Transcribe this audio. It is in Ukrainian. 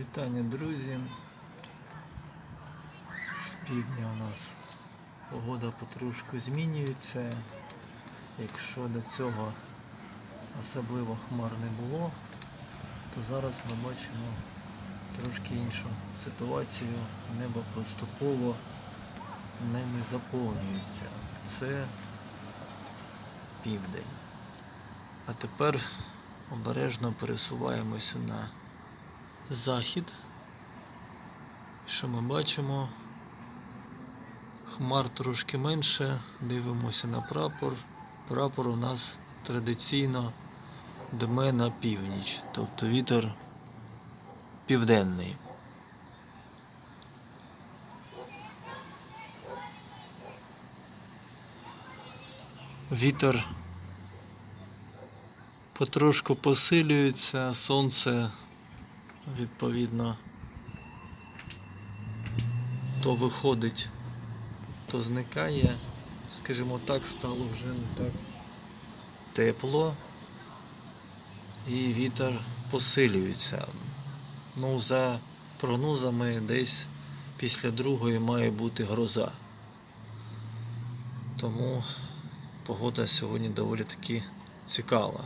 Вітання, друзі. З півдня у нас погода потрошку змінюється. Якщо до цього особливо хмар не було, то зараз ми бачимо трошки іншу ситуацію. Небо поступово ними заповнюється. Це південь. А тепер обережно пересуваємося на захід. Що ми бачимо? Хмар трошки менше, дивимося на прапор. Прапор у нас традиційно дме на північ, тобто вітер південний. Вітер потрошку посилюється, сонце відповідно то виходить, то зникає. Скажімо так, стало вже не так тепло і вітер посилюється. Ну, за прогнозами, десь після другої має бути гроза. Тому погода сьогодні доволі таки цікава.